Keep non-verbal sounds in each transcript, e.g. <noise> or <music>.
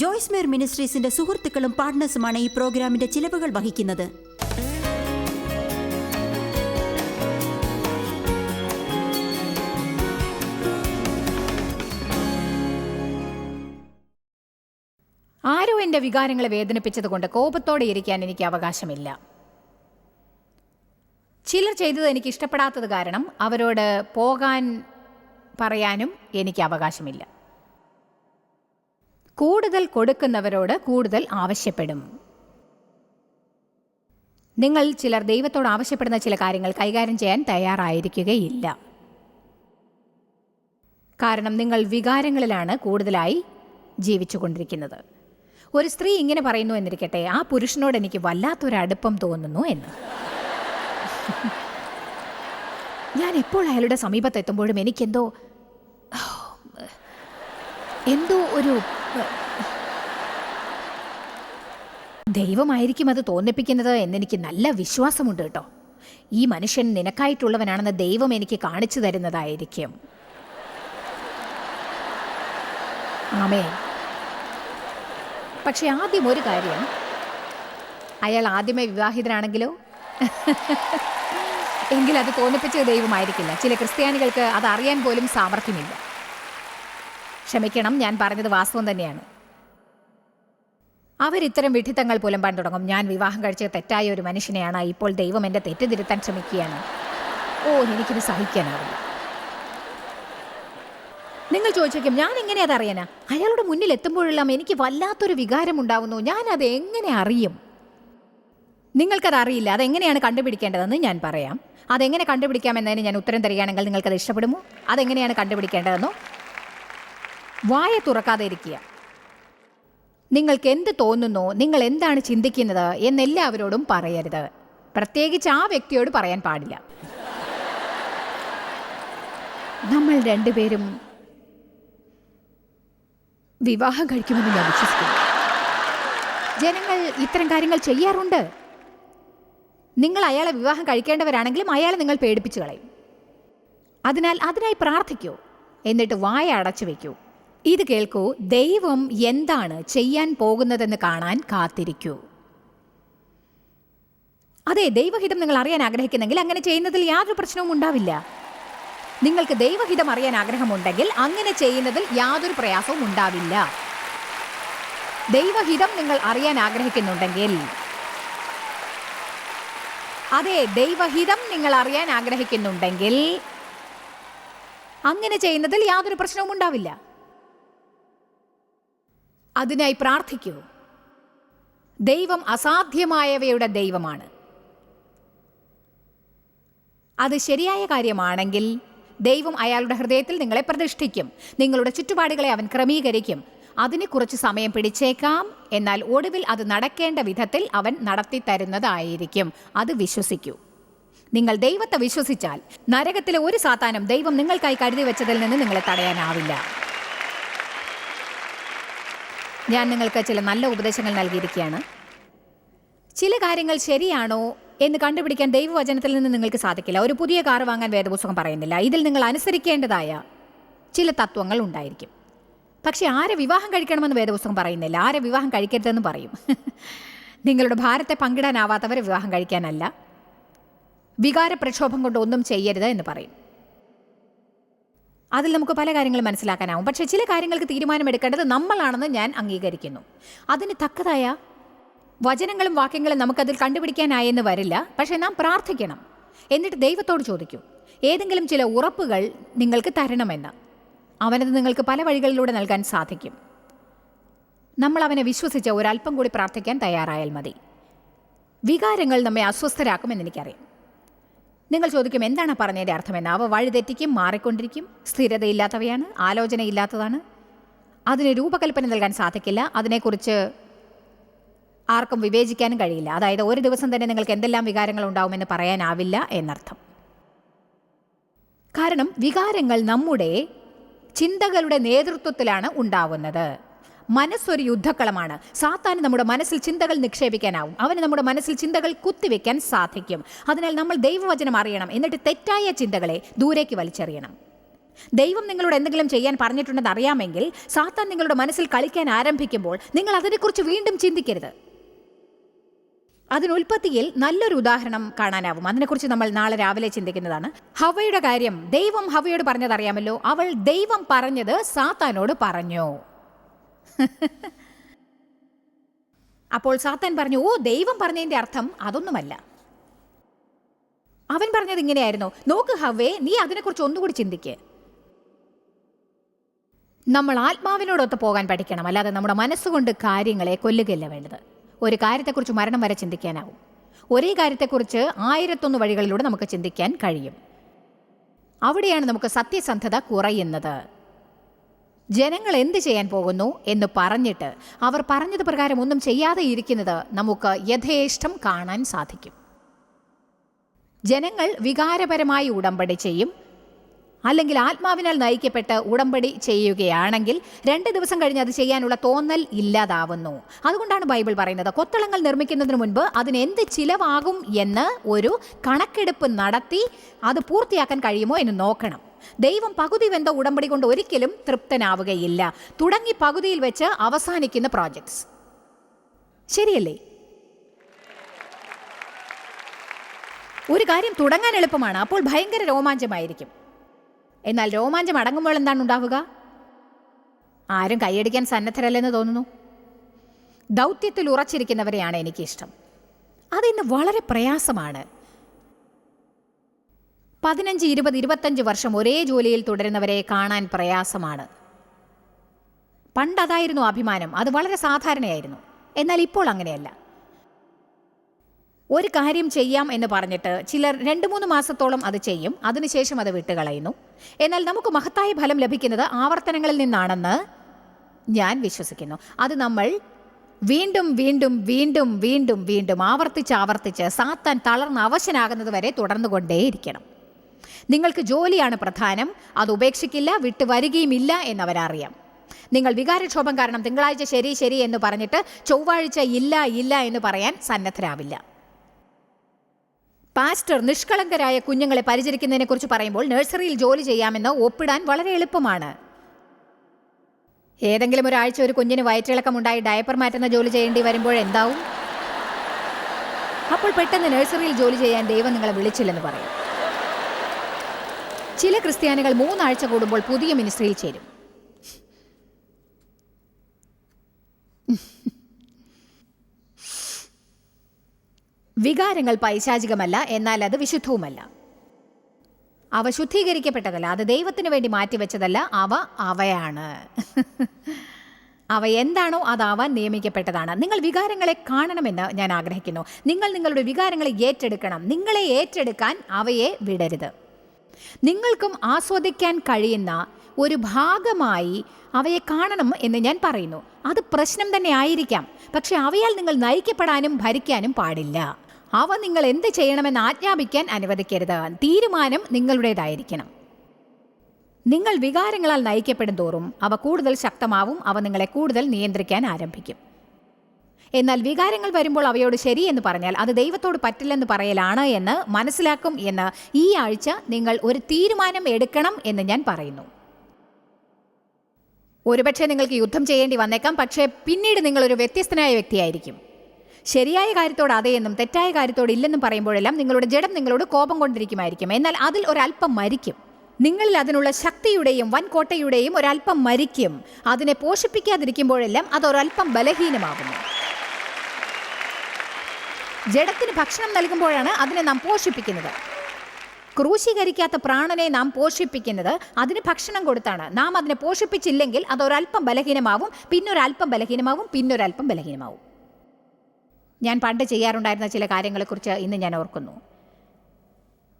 ജോയ്സ് മേർ മിനിസ്ട്രീസിന്റെ സുഹൃത്തുക്കളും പാർട്ട്നേഴ്സുമാണ് ഈ പ്രോഗ്രാമിന്റെ ചിലവുകൾ വഹിക്കുന്നത്. ആരോ എന്റെ വികാരങ്ങളെ വേദനിപ്പിച്ചതുകൊണ്ട് കോപത്തോടെ ഇരിക്കാൻ എനിക്ക് അവകാശമില്ല. ചിലർ ചെയ്തത് എനിക്ക് ഇഷ്ടപ്പെടാത്തത് കാരണം അവരോട് പോകാൻ പറയാനും എനിക്ക് അവകാശമില്ല. കൂടുതൽ കൊടുക്കുന്നവരോട് കൂടുതൽ ആവശ്യപ്പെടും. നിങ്ങൾ ചിലർ ദൈവത്തോട് ആവശ്യപ്പെടുന്ന ചില കാര്യങ്ങൾ കൈകാര്യം ചെയ്യാൻ തയ്യാറായിരിക്കുകയില്ല. കാരണം നിങ്ങൾ വികാരങ്ങളിലാണ് കൂടുതലായി ജീവിച്ചുകൊണ്ടിരിക്കുന്നത്. ഒരു സ്ത്രീ ഇങ്ങനെ പറയുന്നു എന്നിരിക്കട്ടെ ആ പുരുഷനോട് എനിക്ക് വല്ലാത്തൊരു അടുപ്പം തോന്നുന്നു എന്ന്. ഞാൻ എപ്പോൾ അയാളുടെ സമീപത്തെത്തുമ്പോഴും എനിക്കെന്തോ എന്തോ ഒരു ദൈവമായിരിക്കും അത് തോന്നിപ്പിക്കുന്നത് എന്നെനിക്ക് നല്ല വിശ്വാസമുണ്ട് കേട്ടോ. ഈ മനുഷ്യൻ നിനക്കായിട്ടുള്ളവനാണെന്ന് ദൈവം എനിക്ക് കാണിച്ചു തരുന്നതായിരിക്കും. ആമേ പക്ഷെ ആദ്യം ഒരു കാര്യം. അയാൾ ആദ്യമേ വിവാഹിതനാണെങ്കിലോ? എങ്കിൽ അത് തോന്നിപ്പിച്ചത് ദൈവമായിരിക്കില്ല. ചില ക്രിസ്ത്യാനികൾക്ക് അത് അറിയാൻ പോലും സാമർഥ്യമില്ല. ക്ഷമിക്കണം ഞാൻ പറഞ്ഞത് വാസ്തവം തന്നെയാണ്. അവരിത്തരം വിഡിത്തങ്ങൾ പുലമ്പാൻ തുടങ്ങും. ഞാൻ വിവാഹം കഴിച്ച തെറ്റായ ഒരു മനുഷ്യനെയാണ് ഇപ്പോൾ ദൈവം എന്റെ തെറ്റ് തിരുത്താൻ ശ്രമിക്കുകയാണ്. ഓ എനിക്കിത് സഹിക്കാനാവില്ല. നിങ്ങൾ ചോദിച്ചേക്കും ഞാൻ എങ്ങനെയാ അതറിയാനാ അയാളുടെ മുന്നിൽ എത്തുമ്പോഴെല്ലാം എനിക്ക് വല്ലാത്തൊരു വികാരം ഉണ്ടാവുന്നു. ഞാൻ അത് എങ്ങനെ അറിയും? നിങ്ങൾക്കത് അറിയില്ല. അതെങ്ങനെയാണ് കണ്ടുപിടിക്കേണ്ടതെന്ന് ഞാൻ പറയാം. അതെങ്ങനെ കണ്ടുപിടിക്കാമെന്നതിന് ഞാൻ ഉത്തരം തരികയാണെങ്കിൽ നിങ്ങൾക്കത് ഇഷ്ടപ്പെടുമോ? അതെങ്ങനെയാണ് കണ്ടുപിടിക്കേണ്ടതെന്നോ? വായ തുറക്കാതെ ഇരിക്കുക നിങ്ങൾക്ക് എന്ത് തോന്നുന്നോ? നിങ്ങൾ എന്താണ് ചിന്തിക്കുന്നത്? എന്നെല്ലാവരോടും പറയരുത്. പ്രത്യേകിച്ച് ആ വ്യക്തിയോട് പറയാൻ പാടില്ല. നമ്മൾ രണ്ടുപേരും വിവാഹം കഴിക്കുമെന്ന് ഞാൻ വിശ്വസിക്കുന്നു. ജനങ്ങൾ ഇത്തരം കാര്യങ്ങൾ ചെയ്യാറുണ്ട്. നിങ്ങൾ അയാളെ വിവാഹം കഴിക്കേണ്ടവരാണെങ്കിലും അയാളെ നിങ്ങൾ പേടിപ്പിച്ചു കളയും. അതിനാൽ അതിനായി പ്രാർത്ഥിക്കൂ. എന്നിട്ട് വായ അടച്ചു വെക്കൂ ഇത് കേൾക്കൂ. ദൈവം എന്താണ് ചെയ്യാൻ പോകുന്നതെന്ന് കാണാൻ കാത്തിരിക്കൂ. അതെ ദൈവഹിതം നിങ്ങൾ അറിയാൻ ആഗ്രഹിക്കുന്നെങ്കിൽ അങ്ങനെ ചെയ്യുന്നതിൽ യാതൊരു പ്രശ്നവും ഉണ്ടാവില്ല. നിങ്ങൾക്ക് ദൈവഹിതം അറിയാൻ ആഗ്രഹമുണ്ടെങ്കിൽ അങ്ങനെ ചെയ്യുന്നതിൽ യാതൊരു പ്രയാസവും ഉണ്ടാവില്ല. ദൈവഹിതം നിങ്ങൾ അറിയാൻ ആഗ്രഹിക്കുന്നുണ്ടെങ്കിൽ. അതെ ദൈവഹിതം നിങ്ങൾ അറിയാൻ ആഗ്രഹിക്കുന്നുണ്ടെങ്കിൽ അങ്ങനെ ചെയ്യുന്നതിൽ യാതൊരു പ്രശ്നവും ഉണ്ടാവില്ല. അതിനായി പ്രാർത്ഥിക്കൂ. ദൈവം അസാധ്യമായവയുടെ ദൈവമാണ്. അത് ശരിയായ കാര്യമാണെങ്കിൽ ദൈവം അയാളുടെ ഹൃദയത്തിൽ നിങ്ങളെ പ്രതിഷ്ഠിക്കും. നിങ്ങളുടെ ചുറ്റുപാടുകളെ അവൻ ക്രമീകരിക്കും. അതിന് കുറച്ച് സമയം പിടിച്ചേക്കാം. എന്നാൽ ഒടുവിൽ അത് നടക്കേണ്ട വിധത്തിൽ അവൻ നടത്തി തരുന്നതായിരിക്കും. അത് വിശ്വസിക്കൂ. നിങ്ങൾ ദൈവത്തെ വിശ്വസിച്ചാൽ നരകത്തിലെ ഒരു സാത്താനും ദൈവം നിങ്ങൾക്കായി കരുതി വെച്ചതിൽ നിന്ന് നിങ്ങളെ തടയാനാവില്ല. ഞാൻ നിങ്ങൾക്ക് ചില നല്ല ഉപദേശങ്ങൾ നൽകിയിരിക്കുകയാണ്. ചില കാര്യങ്ങൾ ശരിയാണോ എന്ന് കണ്ടുപിടിക്കാൻ ദൈവവചനത്തിൽ നിന്ന് നിങ്ങൾക്ക് സാധിക്കില്ല. ഒരു പുതിയ കാർ വാങ്ങാൻ വേദപുസ്തകം പറയുന്നില്ല. ഇതിൽ നിങ്ങൾ അനുസരിക്കേണ്ടതായ ചില തത്വങ്ങൾ ഉണ്ടായിരിക്കും. പക്ഷേ ആരെ വിവാഹം കഴിക്കണമെന്ന് വേദപുസ്തകം പറയുന്നില്ല. ആരെ വിവാഹം കഴിക്കരുതെന്ന് പറയും. <laughs> നിങ്ങളുടെ ഭാരത്തെ പങ്കിടാനാവാത്തവരെ വിവാഹം കഴിക്കാനല്ല. വികാര പ്രക്ഷോഭം കൊണ്ട് ഒന്നും ചെയ്യരുത് എന്ന് പറയും. അതിൽ നമുക്ക് പല കാര്യങ്ങളും മനസ്സിലാക്കാനാവും. പക്ഷേ ചില കാര്യങ്ങൾക്ക് തീരുമാനമെടുക്കേണ്ടത് നമ്മളാണെന്ന് ഞാൻ അംഗീകരിക്കുന്നു. അതിന് തക്കതായ വചനങ്ങളും വാക്യങ്ങളും നമുക്കതിൽ കണ്ടുപിടിക്കാനായെന്ന് വരില്ല. പക്ഷേ നാം പ്രാർത്ഥിക്കണം. എന്നിട്ട് ദൈവത്തോട് ചോദിക്കൂ. ഏതെങ്കിലും ചില ഉറപ്പുകൾ നിങ്ങൾക്ക് തരണമെന്ന്. അവനത് നിങ്ങൾക്ക് പല വഴികളിലൂടെ നൽകാൻ സാധിക്കും. നമ്മൾ അവനെ വിശ്വസിച്ച് ഒരല്പം കൂടി പ്രാർത്ഥിക്കാൻ തയ്യാറായാൽ മതി. വികാരങ്ങൾ നമ്മെ അസ്വസ്ഥരാക്കുമെന്ന് എനിക്കറിയാം. നിങ്ങൾ ചോദിക്കും എന്താണ് പറഞ്ഞതിന്റെ അർത്ഥമെന്ന്? അവ വഴിതെറ്റിക്കും മാറിക്കൊണ്ടിരിക്കും. സ്ഥിരതയില്ലാത്തവയാണ് ആലോചനയില്ലാത്തതാണ്. അതിന് രൂപകൽപ്പന നൽകാൻ സാധിക്കില്ല. അതിനെക്കുറിച്ച് ആർക്കും വിവേചിക്കാനും കഴിയില്ല. അതായത് ഒരു ദിവസം തന്നെ നിങ്ങൾക്ക് എന്തെല്ലാം വികാരങ്ങൾ ഉണ്ടാവുമെന്ന് പറയാനാവില്ല എന്നർത്ഥം. കാരണം വികാരങ്ങൾ നമ്മുടെ ചിന്തകളുടെ നേതൃത്വത്തിലാണ് ഉണ്ടാവുന്നത്. മനസ്സൊരു യുദ്ധക്കളമാണ്. സാത്താന് നമ്മുടെ മനസ്സിൽ ചിന്തകൾ നിക്ഷേപിക്കാനാവും. അവന് നമ്മുടെ മനസ്സിൽ ചിന്തകൾ കുത്തിവെക്കാൻ സാധിക്കും. അതിനാൽ നമ്മൾ ദൈവവചനം അറിയണം. എന്നിട്ട് തെറ്റായ ചിന്തകളെ ദൂരേക്ക് വലിച്ചെറിയണം. ദൈവം നിങ്ങളോട് എന്തെങ്കിലും ചെയ്യാൻ പറഞ്ഞിട്ടുണ്ടെന്ന് അറിയാമെങ്കിൽ സാത്താൻ നിങ്ങളുടെ മനസ്സിൽ കളിക്കാൻ ആരംഭിക്കുമ്പോൾ നിങ്ങൾ അതിനെക്കുറിച്ച് വീണ്ടും ചിന്തിക്കരുത്. അതിനുൽപ്പത്തിയിൽ നല്ലൊരു ഉദാഹരണം കാണാനാവും. അതിനെക്കുറിച്ച് നമ്മൾ നാളെ രാവിലെ ചിന്തിക്കുന്നതാണ്. ഹവയുടെ കാര്യം ദൈവം ഹവയോട് പറഞ്ഞതറിയാമല്ലോ. അവൾ ദൈവം പറഞ്ഞത് സാത്താനോട് പറഞ്ഞു. അപ്പോൾ സാത്താൻ പറഞ്ഞു ഓ ദൈവം പറഞ്ഞതിന്റെ അർത്ഥം അതൊന്നുമല്ല. അവൻ പറഞ്ഞത് ഇങ്ങനെയായിരുന്നു നോക്ക് ഹവേ നീ അതിനെക്കുറിച്ച് ഒന്നുകൂടി ചിന്തിക്ക്. നമ്മൾ ആത്മാവിനോടൊത്ത് പോകാൻ പഠിക്കണം അല്ലാതെ നമ്മുടെ മനസ്സുകൊണ്ട് കാര്യങ്ങളെ കൊല്ലുകയല്ല വേണ്ടത്. ഒരു കാര്യത്തെക്കുറിച്ച് മരണം വരെ ചിന്തിക്കാനാവും. ഒരേ കാര്യത്തെക്കുറിച്ച് ആയിരത്തൊന്ന് വഴികളിലൂടെ നമുക്ക് ചിന്തിക്കാൻ കഴിയും. അവിടെയാണ് നമുക്ക് സത്യസന്ധത കുറയുന്നത്. ജനങ്ങൾ എന്ത് ചെയ്യാൻ പോകുന്നു എന്ന് പറഞ്ഞിട്ട് അവർ പറഞ്ഞത് പ്രകാരം ഒന്നും ചെയ്യാതെ ഇരിക്കുന്നത് നമുക്ക് യഥേഷ്ടം കാണാൻ സാധിക്കും. ജനങ്ങൾ വികാരപരമായി ഉടമ്പടി ചെയ്യും. അല്ലെങ്കിൽ ആത്മാവിനാൽ നയിക്കപ്പെട്ട് ഉടമ്പടി ചെയ്യുകയാണെങ്കിൽ രണ്ട് ദിവസം കഴിഞ്ഞ് അത് ചെയ്യാനുള്ള തോന്നൽ ഇല്ലാതാവുന്നു. അതുകൊണ്ടാണ് ബൈബിൾ പറയുന്നത് കൊത്തളങ്ങൾ നിർമ്മിക്കുന്നതിന് മുൻപ് അതിന് എന്ത് ചിലവാകും എന്ന് ഒരു കണക്കെടുപ്പ് നടത്തി അത് പൂർത്തിയാക്കാൻ കഴിയുമോ എന്ന് നോക്കണം. ദൈവം പകുതി വെന്ത ഉടമ്പടി കൊണ്ട് ഒരിക്കലും തൃപ്തനാവുകയില്ല. തുടങ്ങി പകുതിയിൽ വെച്ച് അവസാനിക്കുന്ന പ്രോജക്ട്സ് ശരിയല്ലേ? ഒരു കാര്യം തുടങ്ങാൻ എളുപ്പമാണ്. അപ്പോൾ ഭയങ്കര രോമാഞ്ചമായിരിക്കും. എന്നാൽ രോമാഞ്ചം അടങ്ങുമ്പോൾ എന്താണ് ഉണ്ടാവുക? ആരും കൈയടിക്കാൻ സന്നദ്ധരല്ലെന്ന് തോന്നുന്നു. ദൗത്യത്തിൽ ഉറച്ചിരിക്കുന്നവരെയാണ് എനിക്കിഷ്ടം. അതിന് വളരെ പ്രയാസമാണ്. പതിനഞ്ച് ഇരുപത് ഇരുപത്തഞ്ച് വർഷം ഒരേ ജോലിയിൽ തുടരുന്നവരെ കാണാൻ പ്രയാസമാണ്. പണ്ടതായിരുന്നു അഭിമാനം. അത് വളരെ സാധാരണയായിരുന്നു. എന്നാൽ ഇപ്പോൾ അങ്ങനെയല്ല. ഒരു കാര്യം ചെയ്യാം എന്ന് പറഞ്ഞിട്ട് ചിലർ രണ്ട് മൂന്ന് മാസത്തോളം അത് ചെയ്യും. അതിനുശേഷം അത് വിട്ടുകളയുന്നു. എന്നാൽ നമുക്ക് മഹത്തായ ഫലം ലഭിക്കുന്നത് ആവർത്തനങ്ങളിൽ നിന്നാണെന്ന് ഞാൻ വിശ്വസിക്കുന്നു. അത് നമ്മൾ വീണ്ടും വീണ്ടും വീണ്ടും വീണ്ടും വീണ്ടും ആവർത്തിച്ച് ആവർത്തിച്ച് സാത്താൻ തളർന്ന് അവശനാകുന്നത് വരെ തുടർന്നുകൊണ്ടേയിരിക്കണം. നിങ്ങൾക്ക് ജോലിയാണ് പ്രധാനം അത് ഉപേക്ഷിക്കില്ല വിട്ടു വരികയുമില്ല എന്നവരറിയാം. നിങ്ങൾ വികാരക്ഷോഭം കാരണം തിങ്കളാഴ്ച ശരി ശരി എന്ന് പറഞ്ഞിട്ട് ചൊവ്വാഴ്ച ഇല്ല ഇല്ല എന്ന് പറയാൻ സന്നദ്ധരാവില്ല. പാസ്റ്റർ നിഷ്കളങ്കരായ കുഞ്ഞുങ്ങളെ പരിചരിക്കുന്നതിനെക്കുറിച്ച് പറയുമ്പോൾ നഴ്സറിയിൽ ജോലി ചെയ്യാമെന്ന് ഒപ്പിടാൻ വളരെ എളുപ്പമാണ്. ഏതെങ്കിലും ഒരാഴ്ച ഒരു കുഞ്ഞിന് വയറ്റിളക്കമുണ്ടായി ഡയപ്പർ മാറ്റുന്ന ജോലി ചെയ്യേണ്ടി വരുമ്പോൾ എന്താവും? അപ്പോൾ പെട്ടെന്ന് നഴ്സറിയിൽ ജോലി ചെയ്യാൻ ദൈവം നിങ്ങളെ വിളിച്ചില്ലെന്ന് പറയും. ചില ക്രിസ്ത്യാനികൾ മൂന്നാഴ്ച കൂടുമ്പോൾ പുതിയ മിനിസ്ട്രിയിൽ ചേരും. വികാരങ്ങൾ പൈശാചികമല്ല എന്നാൽ അത് വിശുദ്ധവുമല്ല. അവ ശുദ്ധീകരിക്കപ്പെട്ടതല്ല അത് ദൈവത്തിന് വേണ്ടി മാറ്റിവെച്ചതല്ല അവ അവയാണ്. അവ എന്താണോ അതാവാൻ നിയമിക്കപ്പെട്ടതാണ്. നിങ്ങൾ വികാരങ്ങളെ കാണണമെന്ന് ഞാൻ ആഗ്രഹിക്കുന്നു. നിങ്ങൾ നിങ്ങളുടെ വികാരങ്ങളെ ഏറ്റെടുക്കണം. നിങ്ങളെ ഏറ്റെടുക്കാൻ അവയെ വിടരുത്. നിങ്ങൾക്കും ആസ്വദിക്കാൻ കഴിയുന്ന ഒരു ഭാഗമായി അവയെ കാണണം എന്ന് ഞാൻ പറയുന്നു. അത് പ്രശ്നം തന്നെ ആയിരിക്കാം. പക്ഷെ അവയാൽ നിങ്ങൾ നയിക്കപ്പെടാനും ഭരിക്കാനും പാടില്ല. അവ നിങ്ങൾ എന്ത് ചെയ്യണമെന്ന് ആജ്ഞാപിക്കാൻ അനുവദിക്കരുത്. തീരുമാനം നിങ്ങളുടേതായിരിക്കണം. നിങ്ങൾ വികാരങ്ങളാൽ നയിക്കപ്പെടും തോറും അവ കൂടുതൽ ശക്തമാവും. അവ നിങ്ങളെ കൂടുതൽ നിയന്ത്രിക്കാൻ ആരംഭിക്കും. എന്നാൽ വികാരങ്ങൾ വരുമ്പോൾ അവയോട് ശരി എന്ന് പറഞ്ഞാൽ അത് ദൈവത്തോട് പറ്റില്ലെന്ന് പറയലാണ് എന്ന് മനസ്സിലാക്കും എന്ന് ഈ ആഴ്ച നിങ്ങൾ ഒരു തീരുമാനം എടുക്കണം എന്ന് ഞാൻ പറയുന്നു. ഒരുപക്ഷെ നിങ്ങൾക്ക് യുദ്ധം ചെയ്യേണ്ടി വന്നേക്കാം പക്ഷേ പിന്നീട് നിങ്ങളൊരു വ്യത്യസ്തനായ വ്യക്തിയായിരിക്കും. ശരിയായ കാര്യത്തോട് അതെ എന്നും തെറ്റായ കാര്യത്തോട് ഇല്ലെന്നും പറയുമ്പോഴെല്ലാം നിങ്ങളുടെ ജഡം നിങ്ങളോട് കോപം കൊണ്ടിരിക്കുമായിരിക്കും. എന്നാൽ അതിൽ ഒരല്പം മരിക്കും. നിങ്ങളിൽ അതിനുള്ള ശക്തിയുടെയും വൻകോട്ടയുടെയും ഒരല്പം മരിക്കും. അതിനെ പോഷിപ്പിക്കാതിരിക്കുമ്പോഴെല്ലാം അത് ഒരല്പം ബലഹീനമാകുന്നു. ജഡത്തിന് ഭക്ഷണം നൽകുമ്പോഴാണ് അതിനെ നാം പോഷിപ്പിക്കുന്നത്. ക്രൂശീകരിക്കാത്ത പ്രാണനെ നാം പോഷിപ്പിക്കുന്നത് അതിന് ഭക്ഷണം കൊടുത്താണ്. നാം അതിനെ പോഷിപ്പിച്ചില്ലെങ്കിൽ അത് ഒരല്പം ബലഹീനമാവും പിന്നൊരല്പം ബലഹീനമാവും പിന്നൊരല്പം ബലഹീനമാവും. ഞാൻ പണ്ട് ചെയ്യാറുണ്ടായിരുന്ന ചില കാര്യങ്ങളെക്കുറിച്ച് ഇന്ന് ഞാൻ ഓർക്കുന്നു.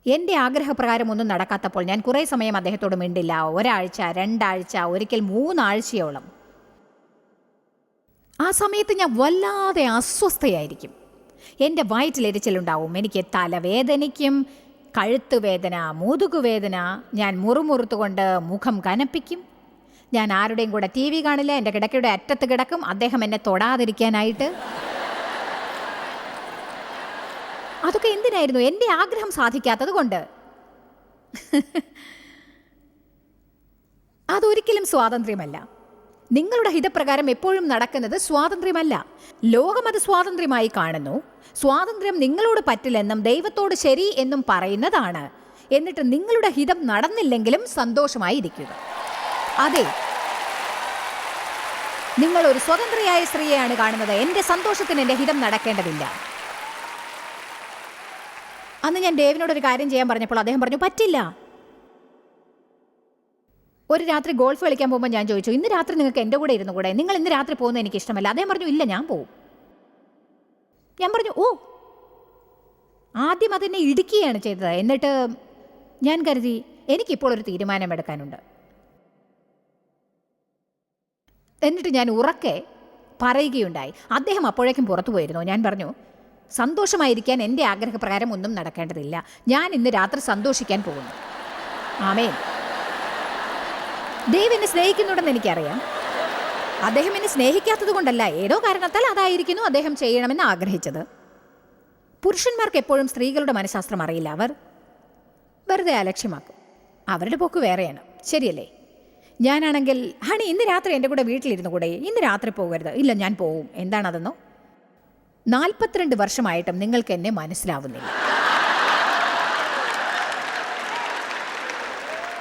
എന്റെ ആഗ്രഹപ്രകാരം ഒന്നും നടക്കാത്തപ്പോൾ ഞാൻ കുറേ സമയം അദ്ദേഹത്തോട് മിണ്ടില്ല. ഒരാഴ്ച രണ്ടാഴ്ച ഒരിക്കൽ മൂന്നാഴ്ചയോളം. ആ സമയത്ത് ഞാൻ വല്ലാതെ അസ്വസ്ഥയായിരിക്കും. എന്റെ വയറ്റിലെരിച്ചിലുണ്ടാവും എനിക്ക് തലവേദനയ്ക്കും കഴുത്ത് വേദന മുതുകുവേദന ഞാൻ മുറുമുറുത്തുകൊണ്ട് മുഖം കനപ്പിക്കും. ഞാൻ ആരുടെയും കൂടെ ടി വി കാണില്ല. എന്റെ കിടക്കയുടെ അറ്റത്ത് കിടക്കും. അദ്ദേഹം എന്നെ തൊടാതിരിക്കാനായിട്ട്. അതൊക്കെ എന്തിനായിരുന്നു? എന്റെ ആഗ്രഹം സാധിക്കാത്തത് കൊണ്ട്. അതൊരിക്കലും സ്വാതന്ത്ര്യമല്ല. നിങ്ങളുടെ ഹിതപ്രകാരം എപ്പോഴും നടക്കുന്നത് സ്വാതന്ത്ര്യമല്ല. ലോകം അത് സ്വാതന്ത്ര്യമായി കാണുന്നു. സ്വാതന്ത്ര്യം നിങ്ങളോട് പറ്റില്ലെന്നും ദൈവത്തോട് ശരി എന്നും പറയുന്നതാണ്. എന്നിട്ട് നിങ്ങളുടെ ഹിതം നടന്നില്ലെങ്കിലും സന്തോഷമായി ഇരിക്കുക അതെ. നിങ്ങൾ ഒരു സ്വതന്ത്രയായ സ്ത്രീയെയാണ് കാണുന്നത്. എന്റെ സന്തോഷത്തിന് എന്റെ ഹിതം നടക്കേണ്ടതില്ല. അന്ന് ഞാൻ ഡേവിനോട് ഒരു കാര്യം ചെയ്യാൻ പറഞ്ഞപ്പോൾ അദ്ദേഹം പറഞ്ഞു പറ്റില്ല. ഒരു രാത്രി ഗോൾഫ് കളിക്കാൻ പോകുമ്പോൾ ഞാൻ ചോദിച്ചു ഇന്ന് രാത്രി നിങ്ങൾക്ക് എന്റെ കൂടെ ഇരുന്നു കൂടെ? നിങ്ങൾ ഇന്ന് രാത്രി പോകുന്നത് എനിക്ക് ഇഷ്ടമല്ല. അദ്ദേഹം പറഞ്ഞു ഇല്ല ഞാൻ പോവും. ഞാൻ പറഞ്ഞു ഓ. ആദ്യം അതെന്നെ ഇടുക്കുകയാണ് ചെയ്തത്. എന്നിട്ട് ഞാൻ കരുതി എനിക്കിപ്പോൾ ഒരു തീരുമാനമെടുക്കാനുണ്ട് എന്നിട്ട് ഞാൻ ഉറക്കെ പറയുകയുണ്ടായി. അദ്ദേഹം അപ്പോഴേക്കും പുറത്തു പോയിരുന്നു. ഞാൻ പറഞ്ഞു സന്തോഷമായിരിക്കാൻ എന്റെ ആഗ്രഹപ്രകാരം ഒന്നും നടക്കേണ്ടതില്ല. ഞാൻ ഇന്ന് രാത്രി സന്തോഷിക്കാൻ പോകുന്നു. ആമേ ദൈവം എന്നെ സ്നേഹിക്കുന്നുണ്ടെന്ന് എനിക്കറിയാം. അദ്ദേഹം എന്നെ സ്നേഹിക്കാത്തത് കൊണ്ടല്ല ഏതോ കാരണത്താൽ അതായിരിക്കുന്നു അദ്ദേഹം ചെയ്യണമെന്ന് ആഗ്രഹിച്ചത്. പുരുഷന്മാർക്ക് എപ്പോഴും സ്ത്രീകളുടെ മനഃശാസ്ത്രം അറിയില്ല അവർ. വെറുതെ അലക്ഷ്യമാക്കും. അവരുടെ പോക്ക് വേറെയാണ്. ശരിയല്ലേ? ഞാനാണെങ്കിൽ ഹണി ഇന്ന് രാത്രി എന്റെ കൂടെ വീട്ടിലിരുന്നു കൂടെ? ഇന്ന് രാത്രി പോകരുത്. ഇല്ല ഞാൻ പോവും. എന്താണതെന്നോ? നാൽപ്പത്തിരണ്ട് വർഷമായിട്ടും നിങ്ങൾക്ക് എന്നെ മനസ്സിലാവുന്നില്ല.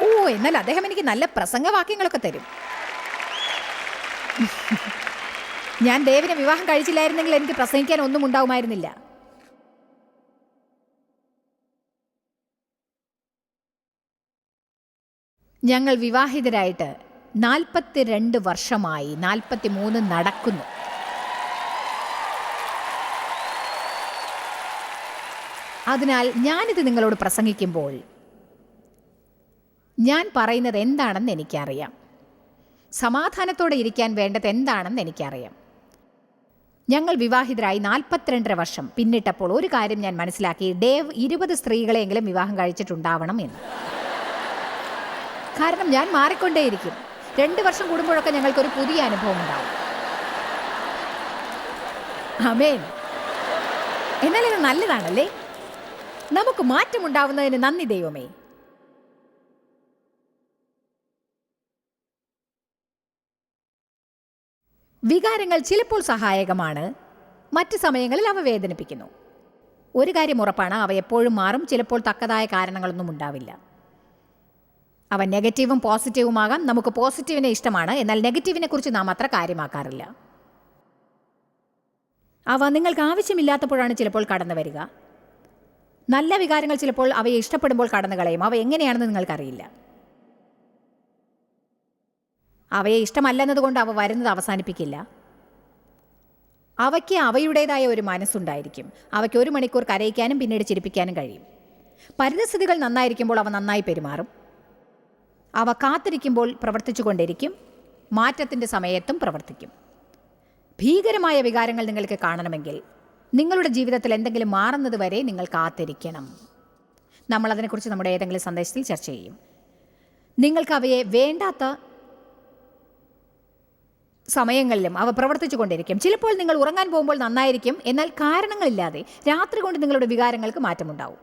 ഓ എന്നാൽ അദ്ദേഹം എനിക്ക് നല്ല പ്രസംഗവാക്യങ്ങളൊക്കെ തരും. ഞാൻ ദേവിനെ വിവാഹം കഴിച്ചില്ലായിരുന്നെങ്കിൽ എനിക്ക് പ്രസംഗിക്കാൻ ഒന്നും ഉണ്ടാവുമായിരുന്നില്ല. ഞങ്ങൾ വിവാഹിതരായിട്ട് നാൽപ്പത്തിരണ്ട് വർഷമായി നാൽപ്പത്തി മൂന്ന് നടക്കുന്നു. അതിനാൽ ഞാനിത് നിങ്ങളോട് പ്രസംഗിക്കുമ്പോൾ ഞാൻ പറയുന്നത് എന്താണെന്ന് എനിക്കറിയാം. സമാധാനത്തോടെ ഇരിക്കാൻ വേണ്ടത് എന്താണെന്ന് എനിക്കറിയാം. ഞങ്ങൾ വിവാഹിതരായി നാൽപ്പത്തിരണ്ടര വർഷം. പിന്നിട്ടപ്പോൾ ഒരു കാര്യം ഞാൻ മനസ്സിലാക്കി. ഡേവ് ഇരുപത് സ്ത്രീകളെയെങ്കിലും വിവാഹം കഴിച്ചിട്ടുണ്ടാവണം എന്ന്. കാരണം ഞാൻ മാറിക്കൊണ്ടേയിരിക്കും. രണ്ട് വർഷം കൂടുമ്പോഴൊക്കെ ഞങ്ങൾക്കൊരു പുതിയ അനുഭവം ഉണ്ടാവും. അമേൻ എന്നാൽ ഇത് നല്ലതാണല്ലേ? നമുക്ക് മാറ്റമുണ്ടാവുന്നതിന് നന്ദി ദൈവമേ. വികാരങ്ങൾ ചിലപ്പോൾ സഹായകമാണ്. മറ്റ് സമയങ്ങളിൽ അവ വേദനിപ്പിക്കുന്നു. ഒരു കാര്യം ഉറപ്പാണ് അവ എപ്പോഴും മാറും ചിലപ്പോൾ തക്കതായ കാരണങ്ങളൊന്നും ഉണ്ടാവില്ല. അവ നെഗറ്റീവും പോസിറ്റീവുമാകാം നമുക്ക് പോസിറ്റീവിനെ ഇഷ്ടമാണ് എന്നാൽ നെഗറ്റീവിനെ കുറിച്ച് നാം അത്ര കാര്യമാക്കാറില്ല. അവ നിങ്ങൾക്ക് ആവശ്യമില്ലാത്തപ്പോഴാണ് ചിലപ്പോൾ കടന്നു വരിക. നല്ല വികാരങ്ങൾ ചിലപ്പോൾ അവയെ ഇഷ്ടപ്പെടുമ്പോൾ കടന്നു കളയും. അവ എങ്ങനെയാണെന്ന് നിങ്ങൾക്കറിയില്ല. അവയെ ഇഷ്ടമല്ലെന്നതുകൊണ്ട് അവ വരുന്നത് അവസാനിപ്പിക്കില്ല. അവയ്ക്ക് അവയുടേതായ ഒരു മനസ്സുണ്ടായിരിക്കും. അവയ്ക്ക് ഒരു മണിക്കൂർ കരയിക്കാനും പിന്നീട് ചിരിപ്പിക്കാനും കഴിയും. പരിതസ്ഥിതികൾ നന്നായിരിക്കുമ്പോൾ അവ നന്നായി പെരുമാറും. അവ കാത്തിരിക്കുമ്പോൾ പ്രവർത്തിച്ചുകൊണ്ടിരിക്കും. മാറ്റത്തിന്റെ സമയത്തും പ്രവർത്തിക്കും. ഭീകരമായ വികാരങ്ങൾ നിങ്ങൾക്ക് കാണണമെങ്കിൽ നിങ്ങളുടെ ജീവിതത്തിൽ എന്തെങ്കിലും മാറുന്നത് വരെ നിങ്ങൾ കാത്തിരിക്കണം. നമ്മളതിനെക്കുറിച്ച് നമ്മുടെ ഏതെങ്കിലും സന്ദേശത്തിൽ ചർച്ച ചെയ്യും. നിങ്ങൾക്ക് അവയെ വേണ്ടാത്ത സമയങ്ങളിലും അവ പ്രവർത്തിച്ചു കൊണ്ടിരിക്കും. ചിലപ്പോൾ നിങ്ങൾ ഉറങ്ങാൻ പോകുമ്പോൾ നന്നായിരിക്കും എന്നാൽ കാരണങ്ങളില്ലാതെ രാത്രി കൊണ്ട് നിങ്ങളുടെ വികാരങ്ങൾക്ക് മാറ്റമുണ്ടാവും.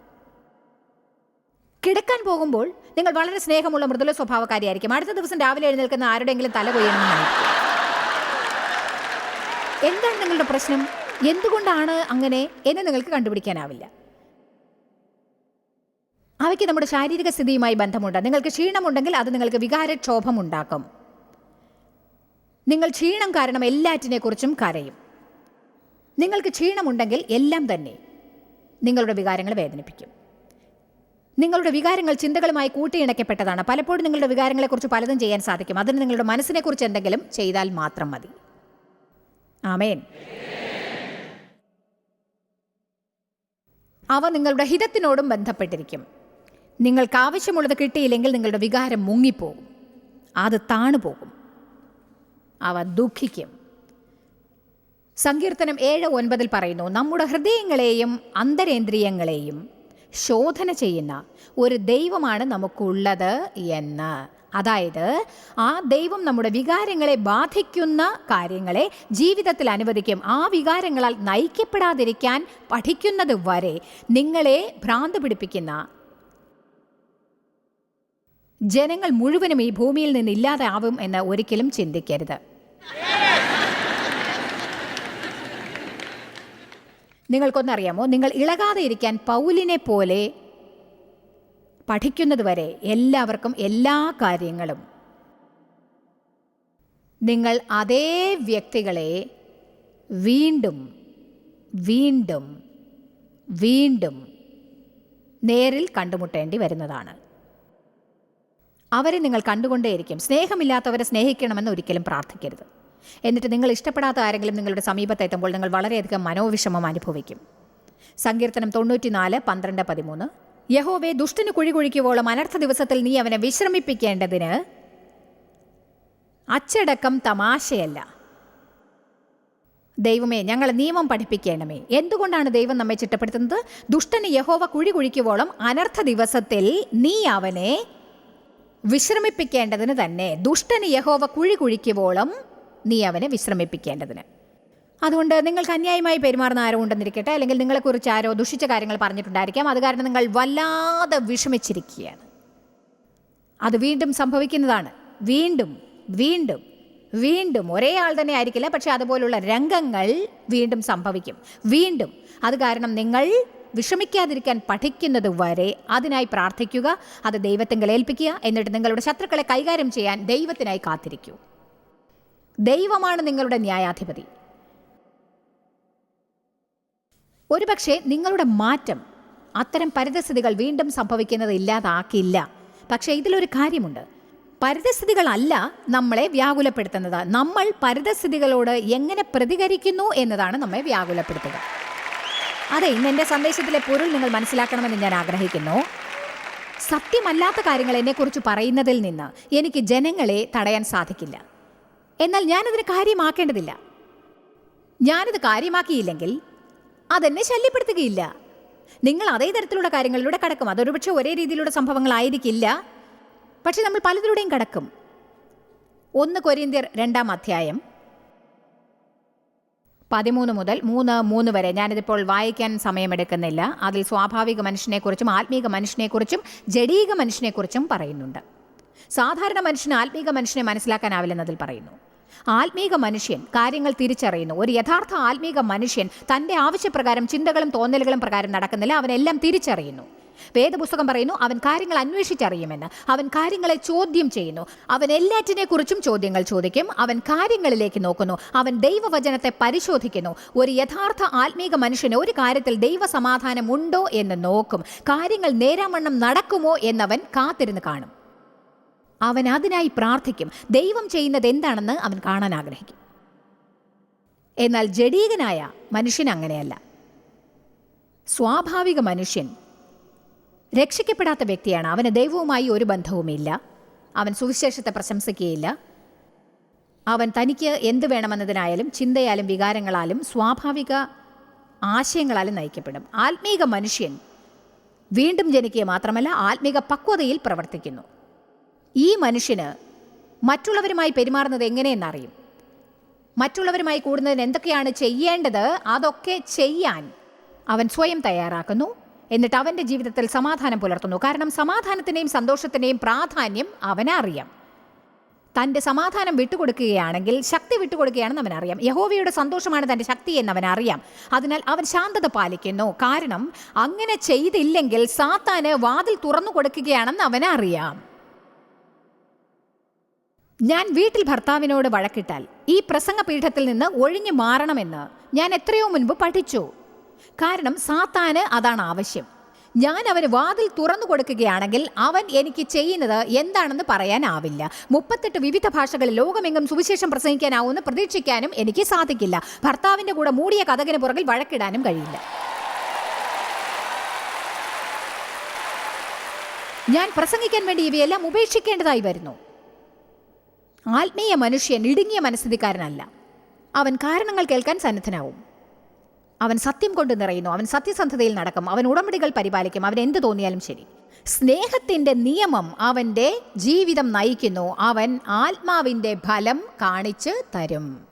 കിടക്കാൻ പോകുമ്പോൾ നിങ്ങൾ വളരെ സ്നേഹമുള്ള മൃദുല സ്വഭാവക്കാരിയായിരിക്കും. അടുത്ത ദിവസം രാവിലെ എഴുന്നേൽക്കുന്ന ആരുടെയെങ്കിലും തല കൊയ്യണമെന്നായിരിക്കും എന്താണ് നിങ്ങളുടെ പ്രശ്നം? എന്തുകൊണ്ടാണ് അങ്ങനെ എന്നെ നിങ്ങൾക്ക് കണ്ടുപിടിക്കാനാവില്ല. അവയ്ക്ക് നമ്മുടെ ശാരീരിക സ്ഥിതിയുമായി ബന്ധമുണ്ട്. നിങ്ങൾക്ക് ക്ഷീണമുണ്ടെങ്കിൽ അത് നിങ്ങൾക്ക് വികാരക്ഷോഭം ഉണ്ടാക്കും നിങ്ങൾ ക്ഷീണം കാരണം എല്ലാറ്റിനെക്കുറിച്ചും കരയും. നിങ്ങൾക്ക് ക്ഷീണമുണ്ടെങ്കിൽ എല്ലാം തന്നെ നിങ്ങളുടെ വികാരങ്ങൾ വേദനിപ്പിക്കും. നിങ്ങളുടെ വികാരങ്ങൾ ചിന്തകളുമായി കൂട്ടിയിണക്കപ്പെട്ടതാണ്. പലപ്പോഴും നിങ്ങളുടെ വികാരങ്ങളെക്കുറിച്ച് പലതും ചെയ്യാൻ സാധിക്കും. അതിന് നിങ്ങളുടെ മനസ്സിനെക്കുറിച്ച് എന്തെങ്കിലും ചെയ്താൽ മാത്രം മതി. ആമേൻ. അവ നിങ്ങളുടെ ഹിതത്തിനോടും ബന്ധപ്പെട്ടിരിക്കും. നിങ്ങൾക്ക് ആവശ്യമുള്ളത് കിട്ടിയില്ലെങ്കിൽ നിങ്ങളുടെ വികാരം മുങ്ങിപ്പോകും. അത് താണുപോകും. അവ ദുഃഖിക്കും. സങ്കീർത്തനം ഏഴ് ഒൻപതിൽ പറയുന്നു നമ്മുടെ ഹൃദയങ്ങളെയും അന്തരേന്ദ്രിയങ്ങളെയും ശോധന ചെയ്യുന്ന ഒരു ദൈവമാണ് നമുക്കുള്ളത് എന്ന്. അതായത് ആ ദൈവം നമ്മുടെ വികാരങ്ങളെ ബാധിക്കുന്ന കാര്യങ്ങളെ ജീവിതത്തിൽ അനുവദിക്കും. ആ വികാരങ്ങളാൽ നയിക്കപ്പെടാതിരിക്കാൻ പഠിക്കുന്നത് വരെ നിങ്ങളെ ഭ്രാന്ത് പിടിപ്പിക്കുന്ന ജനങ്ങൾ മുഴുവനും ഈ ഭൂമിയിൽ നിന്ന് ഇല്ലാതെ ആവും എന്ന് ഒരിക്കലും ചിന്തിക്കരുത്. നിങ്ങൾക്കൊന്നറിയാമോ? നിങ്ങൾ ഇളകാതെ ഇരിക്കാൻ പൗലിനെ പോലെ പഠിക്കുന്നതുവരെ എല്ലാവർക്കും എല്ലാ കാര്യങ്ങളും. നിങ്ങൾ അതേ വ്യക്തികളെ വീണ്ടും വീണ്ടും വീണ്ടും നേരിൽ കണ്ടുമുട്ടേണ്ടി വരുന്നതാണ്. അവരെ നിങ്ങൾ കണ്ടുകൊണ്ടേയിരിക്കും. സ്നേഹമില്ലാത്തവരെ സ്നേഹിക്കണമെന്ന് ഒരിക്കലും പ്രാർത്ഥിക്കരുത്. എന്നിട്ട് നിങ്ങൾ ഇഷ്ടപ്പെടാത്ത ആരെങ്കിലും നിങ്ങളുടെ സമീപത്തെത്തുമ്പോൾ നിങ്ങൾ വളരെയധികം മനോവിഷമം അനുഭവിക്കും. സങ്കീർത്തനം തൊണ്ണൂറ്റിനാല് പന്ത്രണ്ട് പതിമൂന്ന്. യഹോവെ ദുഷ്ടന് കുഴി കുഴിക്കുവോളം അനർത്ഥ ദിവസത്തിൽ നീ അവനെ വിശ്രമിപ്പിക്കേണ്ടതിന് അച്ചടക്കം തമാശയല്ല. ദൈവമേ ഞങ്ങളെ നിയമം പഠിപ്പിക്കണമേ. എന്തുകൊണ്ടാണ് ദൈവം നമ്മെ ചിട്ടപ്പെടുത്തുന്നത്? ദുഷ്ടന് യഹോവ കുഴി കുഴിക്കുവോളം അനർത്ഥ ദിവസത്തിൽ നീ അവനെ വിശ്രമിപ്പിക്കേണ്ടതിന് തന്നെ ദുഷ്ടന് യഹോവ കുഴി കുഴിക്കുവോളം നീ അവനെ വിശ്രമിപ്പിക്കേണ്ടതിന്. അതുകൊണ്ട് നിങ്ങൾക്ക് അന്യായമായി പെരുമാറുന്ന ആരോ ഉണ്ടെന്നിരിക്കട്ടെ. അല്ലെങ്കിൽ നിങ്ങളെക്കുറിച്ച് ആരോ ദുഷിച്ച കാര്യങ്ങൾ പറഞ്ഞിട്ടുണ്ടായിരിക്കാം. അത് കാരണം നിങ്ങൾ വല്ലാതെ വിഷമിച്ചിരിക്കുകയാണ്. അത് വീണ്ടും സംഭവിക്കുന്നതാണ്. വീണ്ടും വീണ്ടും വീണ്ടും ഒരേ ആൾ തന്നെ ആയിരിക്കില്ല. പക്ഷേ അതുപോലുള്ള രംഗങ്ങൾ വീണ്ടും സംഭവിക്കും. വീണ്ടും. അത് കാരണം നിങ്ങൾ വിഷമിക്കാതിരിക്കാൻ പഠിക്കുന്നത് വരെ അതിനായി പ്രാർത്ഥിക്കുക അത് ദൈവത്തെങ്കിൽ ഏൽപ്പിക്കുക എന്നിട്ട് നിങ്ങളുടെ ശത്രുക്കളെ കൈകാര്യം ചെയ്യാൻ ദൈവത്തിനായി കാത്തിരിക്കൂ. ദൈവമാണ് നിങ്ങളുടെ ന്യായാധിപതി. ഒരുപക്ഷെ നിങ്ങളുടെ മാറ്റം അത്തരം പരിതസ്ഥിതികൾ വീണ്ടും സംഭവിക്കുന്നത് ഇല്ലാതാക്കില്ല പക്ഷേ ഇതിലൊരു കാര്യമുണ്ട്. പരിതസ്ഥിതികളല്ല നമ്മളെ വ്യാകുലപ്പെടുത്തുന്നത്. നമ്മൾ പരിതസ്ഥിതികളോട് എങ്ങനെ പ്രതികരിക്കുന്നു എന്നതാണ് നമ്മെ വ്യാകുലപ്പെടുത്തുക. അതെ ഇന്ന് എന്റെ സന്ദേശത്തിലെ പൊരുൾ നിങ്ങൾ മനസ്സിലാക്കണമെന്ന് ഞാൻ ആഗ്രഹിക്കുന്നു. സത്യമല്ലാത്ത കാര്യങ്ങൾ എന്നെക്കുറിച്ച് പറയുന്നതിൽ നിന്ന് എനിക്ക് ജനങ്ങളെ തടയാൻ സാധിക്കില്ല. എന്നാൽ ഞാനതിന് കാര്യമാക്കേണ്ടതില്ല. ഞാനത് കാര്യമാക്കിയില്ലെങ്കിൽ അതെന്നെ ശല്യപ്പെടുത്തുകയില്ല. നിങ്ങൾ അതേ തരത്തിലുള്ള കാര്യങ്ങളിലൂടെ കടക്കും. അതൊരുപക്ഷെ ഒരേ രീതിയിലുള്ള സംഭവങ്ങളായിരിക്കില്ല. പക്ഷെ നമ്മൾ പലതിലൂടെയും കടക്കും. ഒന്ന് കൊരിന്തിയർ രണ്ടാം അധ്യായം. പതിമൂന്ന് മുതൽ മൂന്ന് മൂന്ന് വരെ. ഞാനിതിപ്പോൾ വായിക്കാൻ സമയമെടുക്കുന്നില്ല. അതിൽ സ്വാഭാവിക മനുഷ്യനെക്കുറിച്ചും ആത്മീക മനുഷ്യനെക്കുറിച്ചും ജഡീക മനുഷ്യനെക്കുറിച്ചും പറയുന്നുണ്ട്. സാധാരണ മനുഷ്യന് ആത്മീക മനുഷ്യനെ മനസ്സിലാക്കാനാവില്ലെന്നതിൽ പറയുന്നു. ആത്മീക മനുഷ്യൻ കാര്യങ്ങൾ തിരിച്ചറിയുന്നു. ഒരു യഥാർത്ഥ ആത്മീക മനുഷ്യൻ തന്റെ ആവശ്യപ്രകാരം ചിന്തകളും തോന്നലുകളും പ്രകാരം നടക്കുന്നില്ല. അവനെല്ലാം തിരിച്ചറിയുന്നു. വേദപുസ്തകം പറയുന്നു അവൻ കാര്യങ്ങൾ അന്വേഷിച്ചറിയുമെന്ന്. അവൻ കാര്യങ്ങളെ ചോദ്യം ചെയ്യുന്നു. അവൻ എല്ലാറ്റിനെ കുറിച്ചും ചോദ്യങ്ങൾ ചോദിക്കും. അവൻ കാര്യങ്ങളിലേക്ക് നോക്കുന്നു. അവൻ ദൈവവചനത്തെ പരിശോധിക്കുന്നു. ഒരു യഥാർത്ഥ ആത്മീക മനുഷ്യന് ഒരു കാര്യത്തിൽ ദൈവസമാധാനം ഉണ്ടോ എന്ന് നോക്കും. കാര്യങ്ങൾ നേരാമണ്ണം നടക്കുമോ എന്നവൻ കാത്തിരുന്ന് കാണും. അവൻ അതിനായി പ്രാർത്ഥിക്കും. ദൈവം ചെയ്യുന്നത് എന്താണെന്ന് അവൻ കാണാൻ ആഗ്രഹിക്കും. എന്നാൽ ജഡീകനായ മനുഷ്യൻ അങ്ങനെയല്ല. സ്വാഭാവിക മനുഷ്യൻ രക്ഷിക്കപ്പെടാത്ത വ്യക്തിയാണ്. അവന് ദൈവവുമായി ഒരു ബന്ധവുമില്ല. അവൻ സുവിശേഷത്തെ പ്രശംസിക്കുകയില്ല. അവൻ തനിക്ക് എന്ത് വേണമെന്നതിനായാലും ചിന്തയാലും വികാരങ്ങളാലും സ്വാഭാവിക ആശയങ്ങളാലും നയിക്കപ്പെടും. ആത്മീക മനുഷ്യൻ വീണ്ടും ജനിക്കുക മാത്രമല്ല ആത്മീക പക്വതയിൽ പ്രവർത്തിക്കുന്നു. ഈ മനുഷ്യന് മറ്റുള്ളവരുമായി പെരുമാറുന്നത് എങ്ങനെയെന്നറിയും? മറ്റുള്ളവരുമായി കൂടുന്നതിന് എന്തൊക്കെയാണ് ചെയ്യേണ്ടത്? അതൊക്കെ ചെയ്യാൻ അവൻ സ്വയം തയ്യാറാക്കുന്നു. എന്നിട്ട് അവന്റെ ജീവിതത്തിൽ സമാധാനം പുലർത്തുന്നു. കാരണം സമാധാനത്തിന്റെയും സന്തോഷത്തിന്റെയും പ്രാധാന്യം അവനറിയാം തന്റെ സമാധാനം വിട്ടുകൊടുക്കുകയാണെങ്കിൽ ശക്തി വിട്ടുകൊടുക്കുകയാണെന്ന് അവനറിയാം യഹോവയുടെ സന്തോഷമാണ് തന്റെ ശക്തി എന്ന് അവനറിയാം അതിനാൽ അവൻ ശാന്തത പാലിക്കുന്നു. കാരണം അങ്ങനെ ചെയ്തില്ലെങ്കിൽ സാത്താന് വാതിൽ തുറന്നു കൊടുക്കുകയാണെന്ന് അവനറിയാം ഞാൻ വീട്ടിൽ ഭർത്താവിനോട് വഴക്കിട്ടാൽ ഈ പ്രസംഗപീഠത്തിൽ നിന്ന് ഒഴിഞ്ഞു മാറണമെന്ന് ഞാൻ എത്രയോ മുൻപ് പഠിച്ചു. കാരണം സാത്താന് അതാണ് ആവശ്യം. ഞാൻ അവന് വാതിൽ തുറന്നു കൊടുക്കുകയാണെങ്കിൽ അവൻ എനിക്ക് ചെയ്യുന്നത് എന്താണെന്ന് പറയാനാവില്ല. മുപ്പത്തെട്ട് വിവിധ ഭാഷകളിൽ ലോകമെങ്ങും സുവിശേഷം പ്രസംഗിക്കാനാവുമെന്ന് പ്രതീക്ഷിക്കാനും എനിക്ക് സാധിക്കില്ല. ഭർത്താവിന്റെ കൂടെ മൂടിയ കഥകിന് പുറകിൽ വഴക്കിടാനും കഴിയില്ല. ഞാൻ പ്രസംഗിക്കാൻ വേണ്ടി ഇവയെല്ലാം ഉപേക്ഷിക്കേണ്ടതായി വരുന്നു. ആത്മീയ മനുഷ്യൻ ഇടുങ്ങിയ മനസ്ഥിതിക്കാരനല്ല. അവൻ കാരണങ്ങൾ കേൾക്കാൻ സന്നദ്ധനാവും. അവൻ സത്യം കൊണ്ട് നിറയുന്നു. അവൻ സത്യസന്ധതയിൽ നടക്കും. അവൻ ഉടമ്പടികൾ പരിപാലിക്കും. അവൻ എന്ത് തോന്നിയാലും ശരി. സ്നേഹത്തിന്റെ നിയമം അവന്റെ ജീവിതം നയിക്കുന്നു. അവൻ ആത്മാവിന്റെ ഫലം കാണിച്ച് തരും.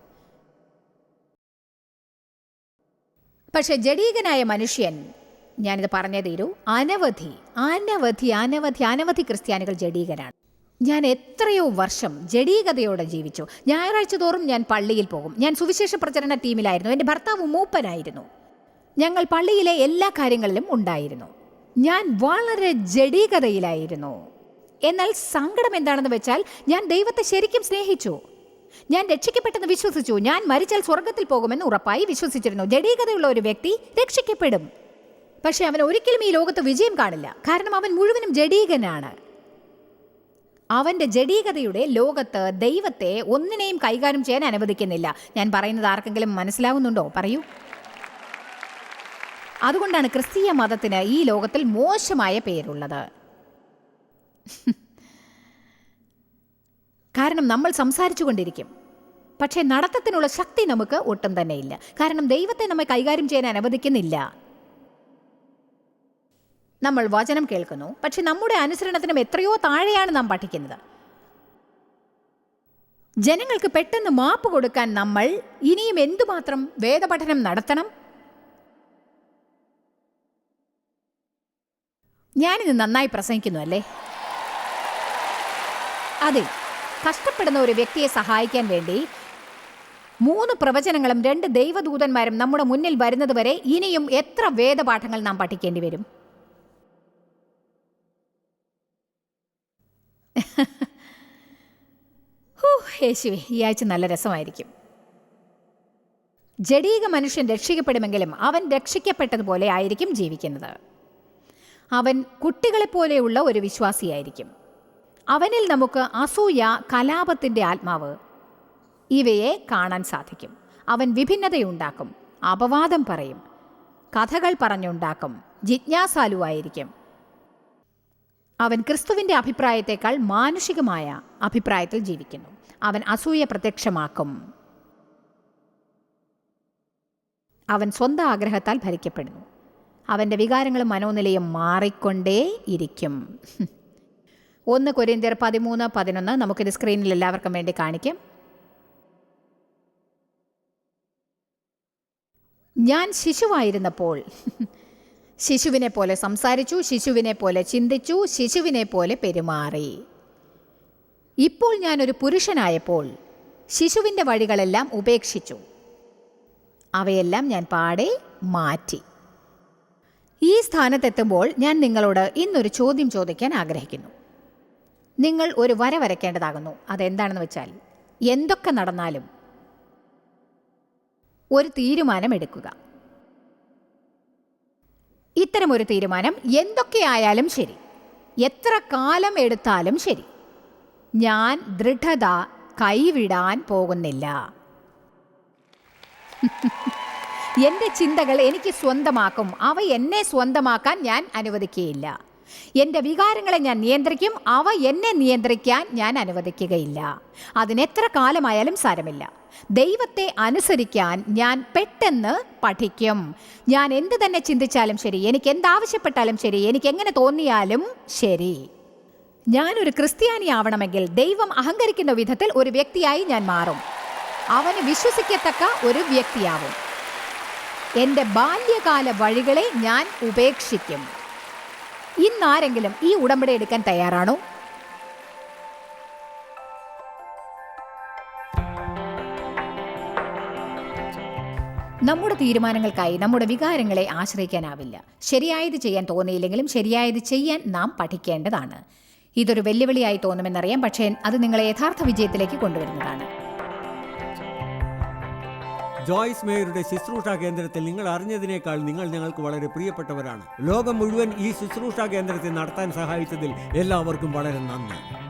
പക്ഷെ ജഡീകനായ മനുഷ്യൻ ഞാനിത് പറഞ്ഞേ തീരൂ അനവധി അനവധി അനവധി അനവധി ക്രിസ്ത്യാനികൾ ജഡീകരാണ്. ഞാൻ എത്രയോ വർഷം ജഡീകതയോടെ ജീവിച്ചു. ഞായറാഴ്ച തോറും ഞാൻ പള്ളിയിൽ പോകും. ഞാൻ സുവിശേഷ പ്രചരണ ടീമിലായിരുന്നു. എന്റെ ഭർത്താവ് മൂപ്പനായിരുന്നു. ഞങ്ങൾ പള്ളിയിലെ എല്ലാ കാര്യങ്ങളിലും ഉണ്ടായിരുന്നു. ഞാൻ വളരെ ജഡീകതയിലായിരുന്നു. എന്നാൽ സങ്കടം എന്താണെന്ന് വെച്ചാൽ ഞാൻ ദൈവത്തെ ശരിക്കും സ്നേഹിച്ചു. ഞാൻ രക്ഷിക്കപ്പെട്ടെന്ന് വിശ്വസിച്ചു. ഞാൻ മരിച്ചാൽ സ്വർഗത്തിൽ പോകുമെന്ന് ഉറപ്പായി വിശ്വസിച്ചിരുന്നു. ജഡീകതയുള്ള ഒരു വ്യക്തി രക്ഷിക്കപ്പെടും. പക്ഷേ അവൻ ഒരിക്കലും ഈ ലോകത്ത് വിജയം കാണില്ല. കാരണം അവൻ മുഴുവനും ജഡീകനാണ്. അവന്റെ ജഡീകതയുടെ ലോകത്ത് ദൈവത്തെ ഒന്നിനെയും കൈകാര്യം ചെയ്യാൻ അനുവദിക്കുന്നില്ല. ഞാൻ പറയുന്നത് ആർക്കെങ്കിലും മനസ്സിലാവുന്നുണ്ടോ? പറയൂ. അതുകൊണ്ടാണ് ക്രിസ്തീയ മതത്തിന് ഈ ലോകത്തിൽ മോശമായ പേരുള്ളത്. കാരണം നമ്മൾ സംസാരിച്ചു കൊണ്ടിരിക്കും. പക്ഷേ നടത്തത്തിനുള്ള ശക്തി നമുക്ക് ഒട്ടും തന്നെ ഇല്ല കാരണം ദൈവത്തെ നമ്മെ കൈകാര്യം ചെയ്യാൻ അനുവദിക്കുന്നില്ല. നമ്മൾ വചനം കേൾക്കുന്നു. പക്ഷെ നമ്മുടെ അനുസരണത്തിനും എത്രയോ താഴെയാണ് നാം പഠിക്കുന്നത്. ജനങ്ങൾക്ക് പെട്ടെന്ന് മാപ്പ് കൊടുക്കാൻ നമ്മൾ ഇനിയും എന്തുമാത്രം വേദപഠനം നടത്തണം? ഞാനിത് നന്നായി പ്രസംഗിക്കുന്നു അല്ലേ? അതെ കഷ്ടപ്പെടുന്ന ഒരു വ്യക്തിയെ സഹായിക്കാൻ വേണ്ടി മൂന്ന് പ്രവചനങ്ങളും രണ്ട് ദൈവദൂതന്മാരും നമ്മുടെ മുന്നിൽ വരുന്നതുവരെ ഇനിയും എത്ര വേദപാഠങ്ങൾ നാം പഠിക്കേണ്ടി വരും? <laughs> ഹൂ, യേശുവേ ഈ ആഴ്ച നല്ല രസമായിരിക്കും. ജഡീക മനുഷ്യൻ രക്ഷിക്കപ്പെടുമെങ്കിലും അവൻ രക്ഷിക്കപ്പെട്ടതുപോലെ ആയിരിക്കും ജീവിക്കുന്നത്. അവൻ കുട്ടികളെപ്പോലെയുള്ള ഒരു വിശ്വാസിയായിരിക്കും. അവനിൽ നമുക്ക് അസൂയ കലാപത്തിന്റെ ആത്മാവ് ഇവയെ കാണാൻ സാധിക്കും. അവൻ വിഭിന്നതയുണ്ടാക്കും അപവാദം പറയും കഥകൾ പറഞ്ഞുണ്ടാക്കും ജിജ്ഞാസാലുവായിരിക്കും. അവൻ ക്രിസ്തുവിന്റെ അഭിപ്രായത്തെക്കാൾ മാനുഷികമായ അഭിപ്രായത്തിൽ ജീവിക്കുന്നു. അവൻ അസൂയ പ്രത്യക്ഷമാക്കും. അവൻ സ്വന്തം ആഗ്രഹത്താൽ ഭരിക്കപ്പെടുന്നു. അവന്റെ വികാരങ്ങളും മനോനിലയും മാറിക്കൊണ്ടേ ഇരിക്കും. ഒന്ന് കൊരിന്തിയർ പതിമൂന്ന് പതിനൊന്ന് നമുക്കിത് സ്ക്രീനിൽ എല്ലാവർക്കും വേണ്ടി കാണിക്കും. ഞാൻ ശിശുവായിരുന്നപ്പോൾ ശിശുവിനെ പോലെ സംസാരിച്ചു ശിശുവിനെ പോലെ ചിന്തിച്ചു ശിശുവിനെ പോലെ പെരുമാറി. ഇപ്പോൾ ഞാനൊരു പുരുഷനായപ്പോൾ ശിശുവിന്റെ വഴികളെല്ലാം ഉപേക്ഷിച്ചു. അവയെല്ലാം ഞാൻ പാടെ മാറ്റി. ഈ സ്ഥാനത്തെത്തുമ്പോൾ ഞാൻ നിങ്ങളോട് ഇന്നൊരു ചോദ്യം ചോദിക്കാൻ ആഗ്രഹിക്കുന്നു. നിങ്ങൾ ഒരു വര വരയ്ക്കേണ്ടതാകുന്നു. അതെന്താണെന്ന് വെച്ചാൽ എന്തൊക്കെ നടന്നാലും ഒരു തീരുമാനം എടുക്കുക ഇത്തരമൊരു തീരുമാനം എന്തൊക്കെയായാലും ശരി. എത്ര കാലം എടുത്താലും ശരി. ഞാൻ ദൃഢത കൈവിടാൻ പോകുന്നില്ല. <laughs> എന്റെ ചിന്തകൾ എനിക്ക് സ്വന്തമാക്കും. അവ എന്നെ സ്വന്തമാക്കാൻ ഞാൻ അനുവദിക്കുകയില്ല. എന്റെ വികാരങ്ങളെ ഞാൻ നിയന്ത്രിക്കും. അവ എന്നെ നിയന്ത്രിക്കാൻ ഞാൻ അനുവദിക്കുകയില്ല. അതിനെത്ര കാലമായാലും സാരമില്ല. ദൈവത്തെ അനുസരിക്കാൻ ഞാൻ പെട്ടെന്ന് പഠിക്കും. ഞാൻ എന്ത് തന്നെ ചിന്തിച്ചാലും ശരി എനിക്ക് എന്താവശ്യപ്പെട്ടാലും ശരി എനിക്ക് എങ്ങനെ തോന്നിയാലും ശരി. ഞാനൊരു ക്രിസ്ത്യാനി ആവണമെങ്കിൽ ദൈവം അഹങ്കരിക്കുന്ന വിധത്തിൽ ഒരു വ്യക്തിയായി ഞാൻ മാറും. അവന് വിശ്വസിക്കത്തക്ക ഒരു വ്യക്തിയാവും. എന്റെ ബാല്യകാല വഴികളെ ഞാൻ ഉപേക്ഷിക്കും. ഇന്നാരെങ്കിലും ഈ ഉടമ്പടി എടുക്കാൻ തയ്യാറാണോ? നമ്മുടെ തീരുമാനങ്ങൾക്കായി നമ്മുടെ വികാരങ്ങളെ ആശ്രയിക്കാനാവില്ല. ശരിയായത് ചെയ്യാൻ തോന്നിയില്ലെങ്കിലും ശരിയായത് ചെയ്യാൻ നാം പഠിക്കേണ്ടതാണ്. ഇതൊരു വെല്ലുവിളിയായി തോന്നുമെന്നറിയാം പക്ഷേ അത് നിങ്ങളെ യഥാർത്ഥ വിജയത്തിലേക്ക് കൊണ്ടുവരുന്നതാണ്. ജോയ്സ് മേയറുടെ ശുശ്രൂഷ കേന്ദ്രത്തിൽ നിങ്ങൾ അറിഞ്ഞതിനേക്കാൾ നിങ്ങൾ ഞങ്ങൾക്ക് വളരെ പ്രിയപ്പെട്ടവരാണ്. ലോകം മുഴുവൻ ഈ ശുശ്രൂഷ കേന്ദ്രത്തെ നടത്താൻ സഹായിച്ചതിൽ എല്ലാവർക്കും വളരെ നന്ദി.